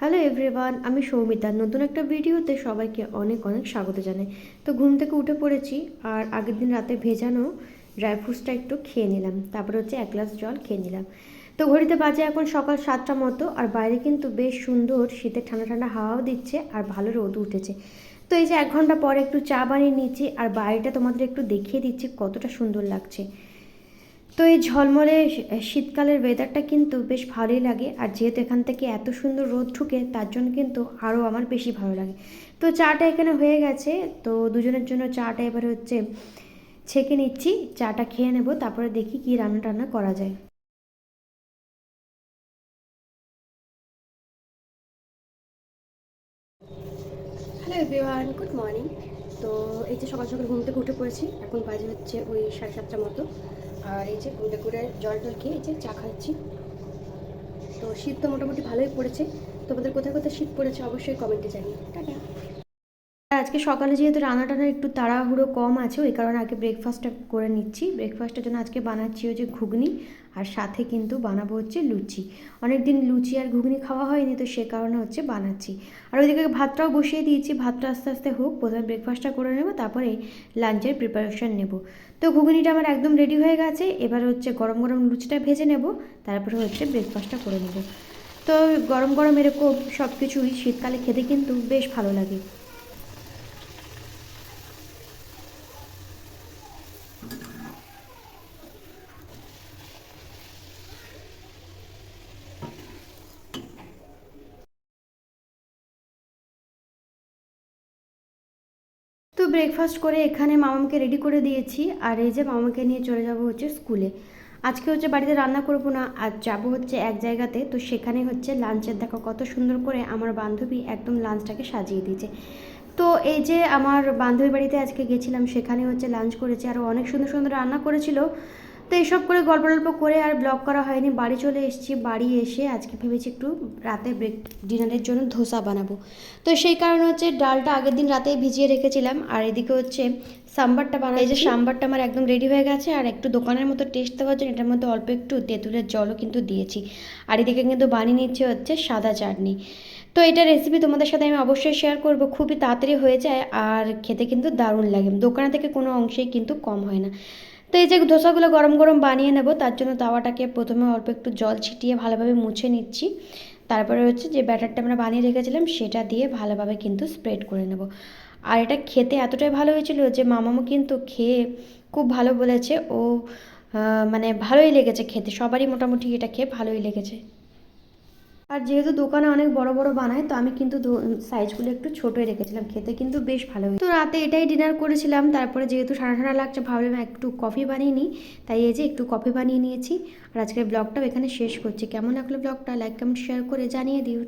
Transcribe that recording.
Hello everyone আমি সৌমিতা। নতুন একটা ভিডিওতে সবাইকে অনেক অনেক স্বাগত জানাই। তো ঘুম থেকে উঠে পড়েছি আর আগের দিন রাতে ভেজানো ড্রাই ফ্রুটসটা একটু খেয়ে নিলাম। তারপরে হচ্ছে এক গ্লাস জল খেয়ে নিলাম। তো ঘড়িতে বাজে এখন সকাল সাতটা মতো আর বাইরে কিন্তু বেশ সুন্দর শীতের ঠান্ডা ঠান্ডা হাওয়াও দিচ্ছে আর ভালো রোদ উঠেছে। তো এই যে এক ঘণ্টা পরে একটু চা বানিয়ে নিচ্ছি আর বাইরেটা তোমাদের একটু দেখিয়ে দিচ্ছি কতটা সুন্দর লাগছে। তো এই ঝলমলে শীতকালের ওয়েদারটা কিন্তু বেশ ভালোই লাগে। আর যেহেতু এখান থেকে এত সুন্দর রোদ ঢুকে, তার জন্য কিন্তু আরও আমার বেশি ভালো লাগে। তো চাটা এখানে হয়ে গেছে। তো দুজনের জন্য চাটা এবারে হচ্ছে ছেঁকে নিচ্ছি। চাটা খেয়ে নেব, তারপরে দেখি কি রান্না টান্না করা যায়। হ্যালো এভরিওয়ান গুড মর্নিং তো এই যে সকাল সকাল ঘুম থেকে উঠে পড়েছি, এখন বাজে হচ্ছে ওই সাড়ে সাতটার মতো। আর এই যে কুড়ে কুড়ে জল টল খেয়ে এই যে চা খাচ্ছি। তো শীত তো মোটামুটি ভালোই পড়েছে। তোমাদের কোথায় কোথায় শীত পড়েছে অবশ্যই কমেন্টে জানিয়ে টাটা। আজকে সকালে যেহেতু রান্না টান্না একটু তাড়াহুড়ো কম আছে, ওই কারণে আগে ব্রেকফাস্টটা করে নিচ্ছি। ব্রেকফাস্টের জন্য আজকে বানাচ্ছি হচ্ছে ঘুগনি, আর সাথে কিন্তু বানাবো হচ্ছে লুচি। অনেক দিন লুচি আর ঘুগনি খাওয়া হয়নি, তো সে কারণে হচ্ছে বানাচ্ছি। আর ওইদিকে ভাতটাও বসিয়ে দিয়েছি, ভাতটা আস্তে আস্তে হোক, প্রথমে ব্রেকফাস্টটা করে নেব, তারপরে লাঞ্চের প্রিপারেশন নেব। তো ঘুগনিটা আমার একদম রেডি হয়ে গেছে, এবার হচ্ছে গরম গরম লুচিটা ভেজে নেব, তারপরে হচ্ছে ব্রেকফাস্টটা করে নেব। তো গরম গরম এরকম সব কিছুই শীতকালে খেতে কিন্তু বেশ ভালো লাগে। ব্রেকফাস্ট করে এখানে মামাকে রেডি করে দিয়েছি। আর এই যে মামাকে নিয়ে চলে যাব হচ্ছে স্কুলে আজকে হচ্ছে বাড়িতে রান্না করব না, আর যাব হচ্ছে এক জায়গাতে। তো সেখানে হচ্ছে লাঞ্চের দেখো কত সুন্দর করে আমার বান্ধবী একদম লাঞ্চটাকে সাজিয়ে দিয়েছে। তো এই যে আমার বান্ধবী বাড়িতে আজকে গেছিলাম, সেখানে হচ্ছে লাঞ্চ করেছে। আর অনেক সুন্দর সুন্দর রান্না করেছিল। তো এইসব করে গল্প গল্প করে আর ব্লগ করা হয়নি। বাড়ি চলে এসেছি, বাড়ি এসে আজকে ভেবেছি একটু রাতে ব্রেক ডিনারের জন্য ধোসা বানাবো। তো সেই কারণে হচ্ছে ডালটা আগের দিন রাতেই ভিজিয়ে রেখেছিলাম। আর এদিকে হচ্ছে সাম্বারটা বানাই যে সাম্বারটা আমার একদম রেডি হয়ে গেছে আর একটু দোকানের মতো টেস্ট দেওয়ার জন্য এটার মধ্যে অল্প একটু তেঁতুলের জলও কিন্তু দিয়েছি। আর এদিকে কিন্তু বানিয়ে নিচ্ছে হচ্ছে সাদা চাটনি। তো এটা রেসিপি তোমাদের সাথে আমি অবশ্যই শেয়ার করব। খুবই তাড়াতাড়ি হয়ে যায় আর খেতে কিন্তু দারুণ লাগে। দোকানে থেকে কোনো অংশেই কিন্তু কম হয় না। তো এই যে ধোসাগুলো গরম গরম বানিয়ে নেব, তার জন্য তাওয়াটাকে প্রথমে অল্প একটু জল ছিটিয়ে ভালোভাবে মুছে নিচ্ছি। তারপরে হচ্ছে যে ব্যাটারটা আমরা বানিয়ে রেখেছিলাম, সেটা দিয়ে ভালোভাবে কিন্তু স্প্রেড করে নেব। আর এটা খেতে এতটাই ভালো হয়েছিল যে মামামো কিন্তু খেয়ে খুব ভালো বলেছে। ও মানে ভালোই লেগেছে খেতে, সবারই মোটামুটি এটা খেয়ে ভালোই লেগেছে। আর যেহেতু দোকানে অনেক বড় বড় বানায়, তো আমি কিন্তু সাইজগুলো একটু ছোটই রেখেছিলাম। খেতে কিন্তু বেশ ভালো তো রাতে এটাই ডিনার করেছিলাম। তারপরে যেহেতু সারা ঠান্ডা লাগছে, ভাবলাম একটু কফি বানিয়ে নিই। তাই এই যে একটু কফি বানিয়ে নিয়েছি। আর আজকের ব্লগটাও এখানে শেষ করছি। কেমন লাগল ব্লগটা লাইক কমেন্ট শেয়ার করে জানিয়ে দিও।